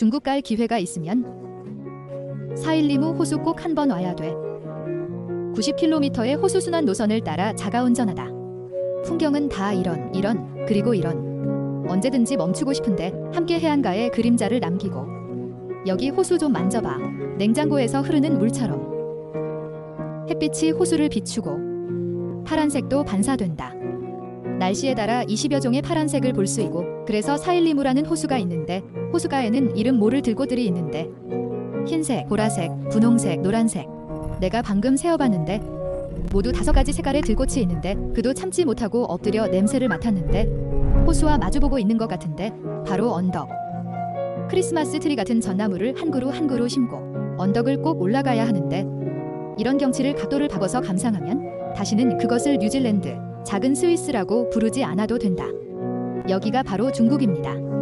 중국 갈 기회가 있으면 412무 호수 꼭 한 번 와야 돼. 90km의 호수 순환 노선을 따라 자가 운전하다. 풍경은 다 이런 이런 그리고 이런 언제든지 멈추고 싶은데 함께 해안가에 그림자를 남기고 여기 호수 좀 만져봐. 냉장고에서 흐르는 물처럼 햇빛이 호수를 비추고 파란색도 반사된다. 날씨에 따라 20여 종의 파란색을 볼 수 있고 그래서 사일리무라는 호수가 있는데 호수가에는 이름 모를 들꽃들이 있는데. 흰색, 보라색, 분홍색, 노란색. 내가 방금 세어봤는데 모두 다섯 가지 색깔의 들꽃이 있는데 그도 참지 못하고 엎드려 냄새를 맡았는데 호수와 마주보고 있는 것 같은데 바로 언덕. 크리스마스 트리 같은 전나무를 한 그루 한 그루 심고 언덕을 꼭 올라가야 하는데 이런 경치를 각도를 바꿔서 감상하면 다시는 그것을 뉴질랜드 작은 스위스라고 부르지 않아도 된다. 여기가 바로 중국입니다.